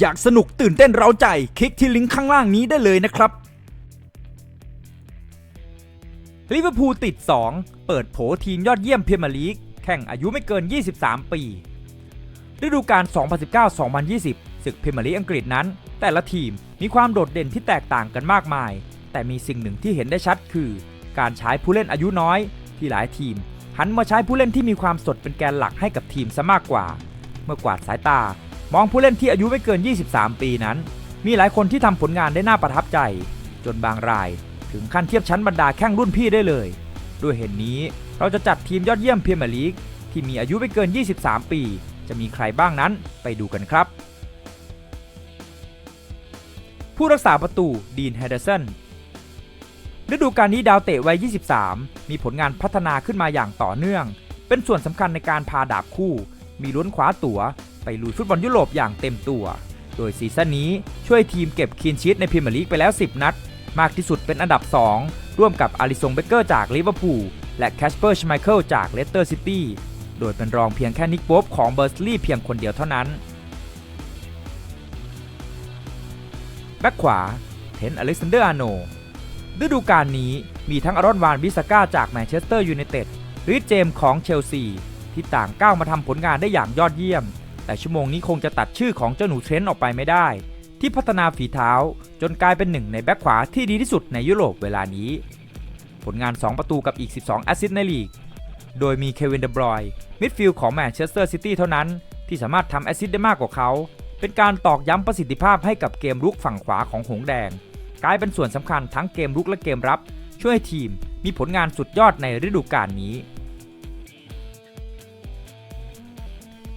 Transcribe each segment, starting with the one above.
อยากสนุกตื่นเต้นเร้าใจ คลิกที่ลิงก์ข้างล่างนี้ได้เลยนะครับลิเวอร์พูลติด 2 เปิดโผทีมยอดเยี่ยมพรีเมียร์ลีก แข่งอายุไม่เกิน 23 ปี ฤดูกาล 2019-2020 ศึกพรีเมียร์ลีกอังกฤษนั้น แต่ละทีมมีความโดดเด่นที่แตกต่างกันมากมาย แต่มีสิ่งหนึ่งที่เห็นได้ชัดคือ การใช้ผู้เล่นอายุน้อย ที่หลายทีม หันมาใช้ผู้เล่นที่มีความสดเป็นแกนหลักให้กับทีมซะมากกว่า เมื่อกวาดสายตา มองผู้เล่นที่อายุไม่เกิน 23 ปีนั้น มีหลายคนที่ทำผลงานได้น่าประทับใจ จนบางรายถึงขั้นเทียบชั้นบรรดาแข้งรุ่นพี่ได้เลย ด้วยเหตุนนี้เราจะจัดทีมยอดเยี่ยมพรีเมียร์ลีกที่มีอายุไม่เกิน 23 ปี จะมีใครบ้างนั้นไปดูกันครับ ผู้รักษาประตูดีนเฮเดอร์สันฤดูกาลนี้ดาวเตะวัย 23 มีผลงานพัฒนาขึ้นมาอย่างต่อเนื่อง เป็นส่วนสำคัญในการพาดาบคู่ มีลุ้นคว้าตั๋ว ไปลุยฟุตบอลยุโรปอย่างเต็มตัว โดยซีซั่นนี้ช่วยทีมเก็บคีนชีตในพรีเมียร์ลีกไปแล้ว 10 นัด มากที่สุดเป็นอันดับ 2 ร่วมกับอาริซงเบเกอร์จากลิเวอร์พูลและแคชเปอร์ชไมเคิลจากเลสเตอร์ซิตี้ โดยเป็นรองเพียงแค่นิกโป๊บของเบอร์สลีย์เพียงคนเดียวเท่านั้น แบ็คขวา เทนอเล็กซานเดอร์อาโนฤดูกาลนี้มีทั้งอารอนวานบิสก้าจากแมนเชสเตอร์ยูไนเต็ดหริชเจมของเชลซีที่ต่างก้าวมาทำผลงานได้อย่างยอดเยี่ยม แต่ชั่วโมงนี้คงจะตัดชื่อของเจ้าหนูเทรนต์ออกไปไม่ได้ ที่พัฒนาฝีเท้าจนกลายเป็นหนึ่งในแบ็คขวาที่ดีที่สุดในยุโรปเวลานี้ ผลงาน 2 ประตูกับอีก 12 แอสซิสต์ในลีก โดยมีเควินเดบรอยมิดฟิลด์ของแมนเชสเตอร์ซิตี้เท่านั้น ที่สามารถทำแอสซิสต์ได้มากกว่าเขา เป็นการตอกย้ำประสิทธิภาพให้กับเกมรุกฝั่งขวาของหงแดง กลายเป็นส่วนสำคัญทั้งเกมรุกและเกมรับ ช่วยให้ทีมมีผลงานสุดยอดในฤดูกาลนี้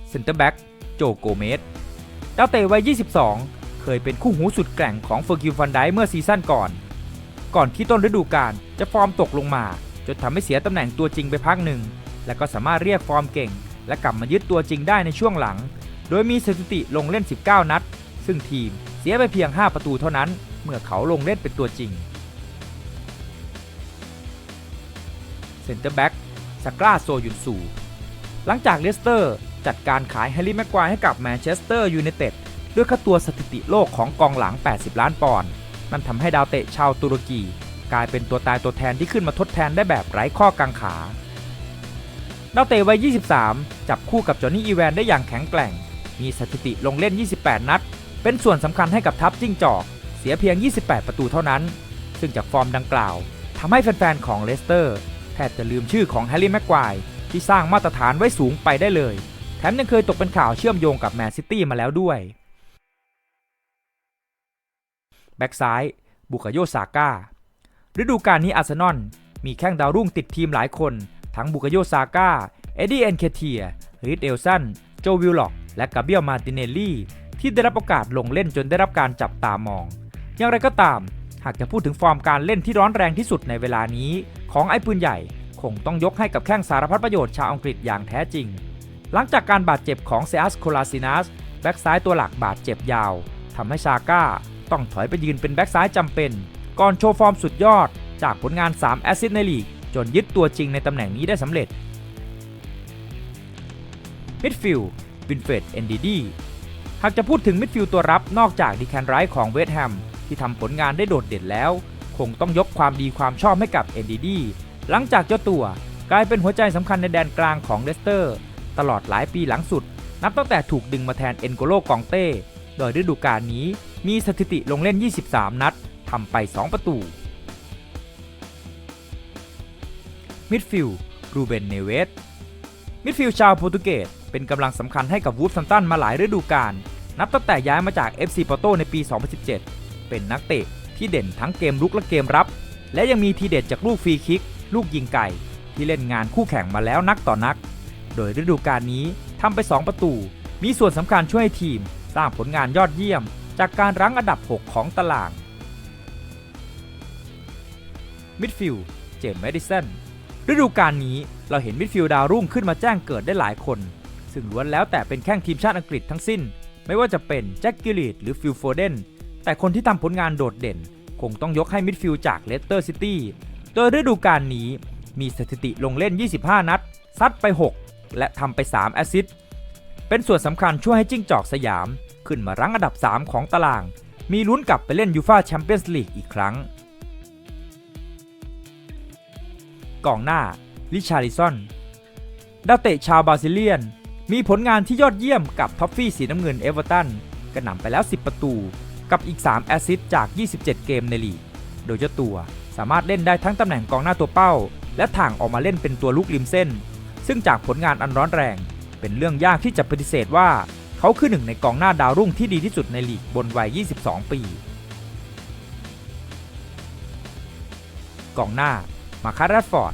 เซนเตอร์แบ็ก โจโกเมสดาวเตะวัย 22 เคยเป็นคู่หูสุดแกร่งของเฟอร์กิวฟันไดเมื่อซีซั่นก่อน ก่อนที่ต้นฤดูกาลจะฟอร์มตกลงมา จนทำให้เสียตำแหน่งตัวจริงไปพักหนึ่ง และก็สามารถเรียกฟอร์มเก่ง และกลับมายึดตัวจริงได้ในช่วงหลัง โดยมีสถิติลงเล่น 19 นัด ซึ่งทีมเสียไปเพียง 5 ประตูเท่านั้น เมื่อเขาลงเล่นเป็นตัวจริงเซนเตอร์แบ็กสกราโซยุนสูหลังจากเลสเตอร์ จัดการขายแฮร์รี่แม็กควายให้กับแมนเชสเตอร์ยูไนเต็ดด้วยค่าตัวสถิติโลกของกองหลัง 80 ล้านปอนด์นั่นทำให้ดาวเตะชาวตุรกี กลายเป็นตัวตายตัวแทนที่ขึ้นมาทดแทนได้แบบไร้ข้อกังขา ดาวเตะวัย 23 จับคู่กับจอห์นนี่อีแวนได้อย่างแข็งแกร่ง มีสถิติลงเล่น 28 นัด เป็นส่วนสำคัญให้กับทัพจิ้งจอก เสียเพียง 28 ประตูเท่านั้น ซึ่งจากฟอร์มดังกล่าวทำให้แฟนๆของเลสเตอร์แทบจะลืมชื่อของแฮร์รี่แม็กควายที่สร้างมาตรฐานไว้สูงไปได้เลย แถมยังเคยตกเป็นข่าวเชื่อมโยงกับแมนซิตี้มาแล้วด้วย แบ็กซ้าย บุคโยซาก้าฤดูกาลนี้อาร์เซนอลมีแข้งดาวรุ่งติดทีมหลายคน ทั้งบุคโยซาก้า เอ็ดดี้เอนเคเทียริดเอลสัน โจวิลล็อก และกาเบียลมาติเนลลี่ ที่ได้รับโอกาสลงเล่นจนได้รับการจับตามอง อย่างไรก็ตาม หากจะพูดถึงฟอร์มการเล่นที่ร้อนแรงที่สุดในเวลานี้ ของไอ้ปืนใหญ่ คงต้องยกให้กับแข้งสารพัดประโยชน์ชาวอังกฤษอย่างแท้จริง หลังจากการบาดเจ็บของเซอัสโคลาซินัสแบ็กซ้ายตัวหลักบาดเจ็บยาวทำให้ชาก้าต้องถอยไปยืนเป็นแบ็กซ้ายจำเป็น ก่อนโชว์ฟอร์มสุดยอด จากผลงาน 3 แอสซิสต์ในลีก จนยึดตัวจริงในตำแหน่งนี้ได้สำเร็จมิดฟิลด์วินเฟดเอนดีดีหากจะพูดถึงมิดฟิลด์ตัวรับนอกจากดีแคนไรท์ของเวสต์แฮมที่ทำผลงานได้โดดเด่นแล้ว คงต้องยกความดีความชอบให้กับเอนดีดีหลังจากเจ้าตัวกลายเป็นหัวใจสำคัญในแดนกลางของเลสเตอร์ ตลอดหลายปีหลังสุด นับตั้งแต่ถูกดึงมาแทนเอ็นโกโลกองเต้ โดยฤดูกาลนี้มีสถิติลงเล่น 23 นัดทำไป 2 ประตู มิดฟิลด์รูเบนเนเวส มิดฟิลด์ชาวโปรตุเกสเป็นกำลังสำคัญให้กับวูฟซัมตันมาหลายฤดูกาล นับตั้งแต่ย้ายมาจาก FC ปอโตในปี 2017 เป็นนักเตะที่เด่นทั้งเกมรุกและเกมรับ และยังมีทีเด็ดจากลูกฟรีคิก ลูกยิงไก่ ที่เล่นงานคู่แข่งมาแล้วนักต่อนัก โดยฤดูกาลนี้ทำไป 2 ประตู มีส่วนสำคัญช่วยให้ทีม สร้างผลงานยอดเยี่ยม จากการรั้งอันดับ 6 ของตาราง มิดฟิลด์เจมส์แมดิสันฤดูกาลนี้เราเห็นมิดฟิลด์ดาวรุ่งขึ้นมาแจ้งเกิดได้หลายคน ซึ่งล้วนแล้วแต่เป็นแข้งทีมชาติอังกฤษทั้งสิ้น ไม่ว่าจะเป็นแจ็คกิลลีดหรือฟิลโฟเดนแต่คนที่ทำผลงานโดดเด่น คงต้องยกให้มิดฟิลด์จากเลสเตอร์ซิตี้โดยฤดูกาลนี้มีสถิติลงเล่น 25 นัด ซัดไป 6 และทำไป 3 แอสซิสต์เป็นส่วนสำคัญช่วยให้จิ้งจอกสยาม ขึ้นมารั้งอันดับ 3 ของตาราง มีลุ้นกลับไปเล่นยูฟาแชมเปี้ยนส์ลีกอีกครั้ง กองหน้าลิชาริซอนดาวเตะชาวบราซิเลียน มีผลงานที่ยอดเยี่ยมกับท็อฟฟี่สีน้ำเงินเอเวอร์ตันกระหน่ำไปแล้ว 10 ประตู กับอีก 3 แอสซิสต์จาก 27 เกมในลีก โดยเจ้าตัวสามารถเล่นได้ทั้งตำแหน่งกองหน้าตัวเป้า และถ่างออกมาเล่นเป็นตัวลุกริมเส้น ซึ่งจากผลงานอันร้อนแรง เป็นเรื่องยากที่จะปฏิเสธว่า เขาคือหนึ่งในกองหน้าดาวรุ่งที่ดีที่สุดในลีกบนวัย 22 ปี กองหน้า มาคาร์ดฟอร์ด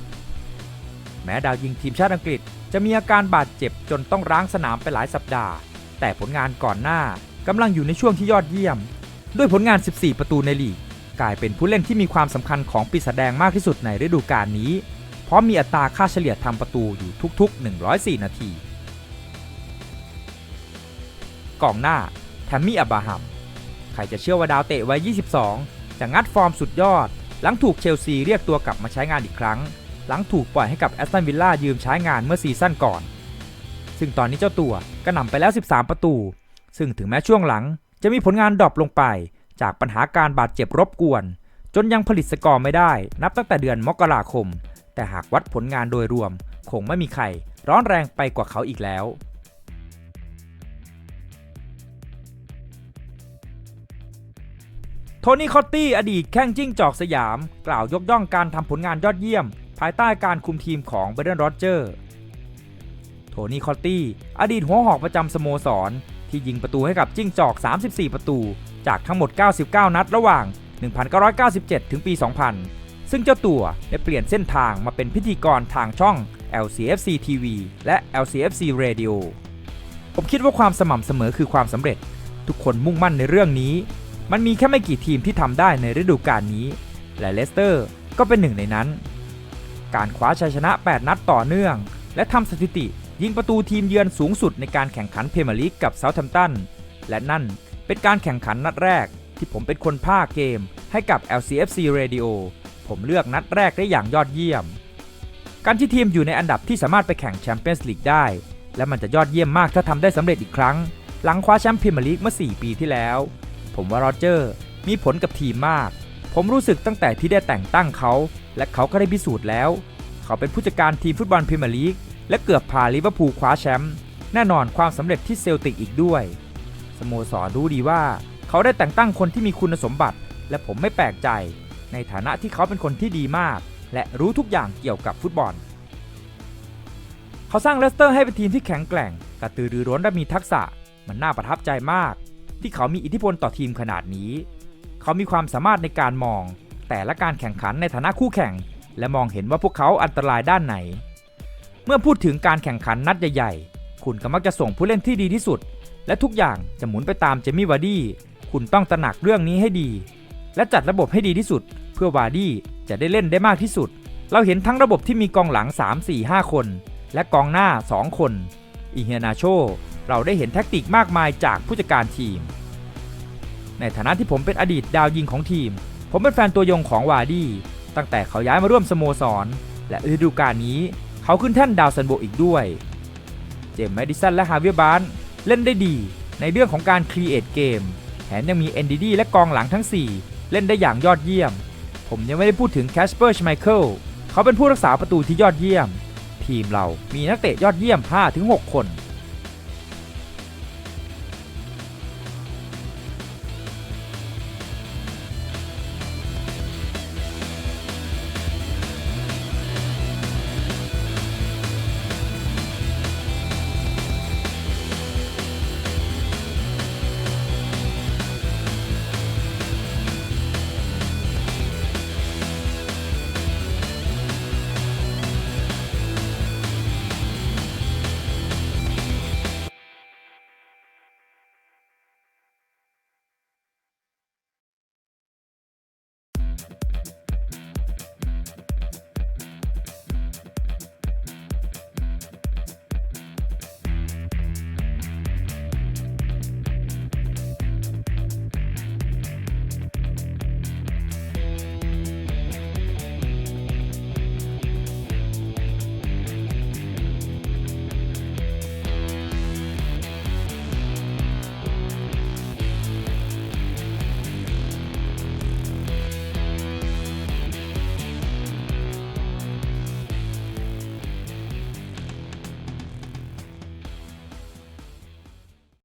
แม้ดาวยิงทีมชาติอังกฤษจะมีอาการบาดเจ็บจนต้องร้างสนามไปหลายสัปดาห์ แต่ผลงานก่อนหน้ากำลังอยู่ในช่วงที่ยอดเยี่ยม ด้วยผลงาน 14 ประตูในลีก กลายเป็นผู้เล่นที่มีความสำคัญของปีศาจแดงมากที่สุดในฤดูกาลนี้ เพราะมีอัตราค่าเฉลี่ยทำประตูอยู่ทุกๆ 104 นาที กองหน้า แทมมี่อับบาฮัม ใครจะเชื่อว่าดาวเตะวัย 22 จะงัดฟอร์มสุดยอด หลังถูกเชลซีเรียกตัวกลับมาใช้งานอีกครั้ง หลังถูกปล่อยให้กับแอสตันวิลล่ายืมใช้งานเมื่อซีซั่นก่อน ซึ่งตอนนี้เจ้าตัวก็นำไปแล้ว 13 ประตู ซึ่งถึงแม้ช่วงหลังจะมีผลงานดรอปลงไป จากปัญหาการบาดเจ็บรบกวน จนยังผลิตสกอร์ไม่ได้ นับตั้งแต่เดือนมกราคม แต่หากวัดผลงานโดยรวม คงไม่มีใครร้อนแรงไปกว่าเขาอีกแล้วโทนี่คอตตี้อดีตแข้งจิ้งจอกสยาม กล่าวยกย่องการทำผลงานยอดเยี่ยม ภายใต้การคุมทีมของเบรเดนโรเจอร์ โทนี่คอตตี้อดีตหัวหอกประจำสโมสร ที่ยิงประตูให้กับจิ้งจอก 34 ประตู จากทั้งหมด 99 นัดระหว่าง 1997 ถึงปี 2000 ซึ่งเจ้าตัวได้เปลี่ยนเส้นทางมาเป็นพิธีกรทางช่อง LCFC TV และ LCFC Radio ผมคิดว่าความสม่ำเสมอคือความสำเร็จ ทุกคนมุ่งมั่นในเรื่องนี้ มันมีแค่ไม่กี่ทีมที่ทำได้ในฤดูกาลนี้ และเลสเตอร์ก็เป็นหนึ่งในนั้น การคว้าชัยชนะ 8 นัดต่อเนื่อง และทำสถิติยิงประตูทีมเยือนสูงสุดในการแข่งขันเพรเมียร์ลีกกับเซาท์แฮมป์ตัน และนั่นเป็นการแข่งขันนัดแรกที่ผมเป็นคนพากเกมให้กับ LCFC Radio ผมเลือกนัดแรกได้อย่างยอดเยี่ยม การที่ทีมอยู่ในอันดับที่สามารถไปแข่งแชมเปี้ยนส์ลีกได้ และมันจะยอดเยี่ยมมากถ้าทำได้สำเร็จอีกครั้ง หลังคว้าแชมป์พรีเมียร์ลีกเมื่อ 4 ปีที่แล้ว ผมว่าโรเจอร์มีผลกับทีมมาก ผมรู้สึกตั้งแต่ที่ได้แต่งตั้งเขา และเขาก็ได้พิสูจน์แล้ว เขาเป็นผู้จัดการทีมฟุตบอลพรีเมียร์ลีกและเกือบพาลิเวอร์พูลคว้าแชมป์แน่นอนความสำเร็จที่เซลติกอีกด้วย สโมสรรู้ดีว่า เขาได้แต่งตั้งคนที่มีคุณสมบัติ และผมไม่แปลกใจ ในฐานะที่เขาเป็นคนที่ดีมาก และรู้ทุกอย่างเกี่ยวกับฟุตบอล เขาสร้างเลสเตอร์ให้เป็นทีมที่แข็งแกร่ง กระตือรือร้นและมีทักษะ มันน่าประทับใจมาก ที่เขามีอิทธิพลต่อทีมขนาดนี้ เขามีความสามารถในการมอง แต่ละการแข่งขันในฐานะคู่แข่ง และมองเห็นว่าพวกเขาอันตรายด้านไหน เมื่อพูดถึงการแข่งขันนัดใหญ่ๆ คุณก็มักจะส่งผู้เล่นที่ดีที่สุด และทุกอย่างจะหมุนไปตามเจมี่วาร์ดี้คุณต้องตระหนักเรื่องนี้ให้ดี และจัดระบบให้ดีที่สุด พื่อวาดี้จะได้เล่นได้มากที่สุด เราเห็นทั้งระบบที่มีกองหลัง 3 4 5 คน และกองหน้า 2 คน อิเฮนาโช เราได้เห็นแท็กติกมากมายจากผู้จัดการทีม ในฐานะที่ผมเป็นอดีตดาวยิงของทีม ผมเป็นแฟนตัวยงของวาร์ดี้ตั้งแต่เขาย้ายมาร่วมสโมสร และฤดูกาลนี้เขาขึ้นแท่นดาวซันโบอีกด้วย เจมส์แมดิสันและฮาเวียร์บานเล่นได้ดีในเรื่องของการครีเอทเกม แถมยังมี NDD และกองหลังทั้ง 4 เล่นได้อย่างยอดเยี่ยม ผมยังไม่ได้พูดถึงแคสเปอร์ชไมเคิลเขาเป็นผู้รักษาประตูที่ยอดเยี่ยม ทีมเรามีนักเตะยอดเยี่ยม 5-6 คน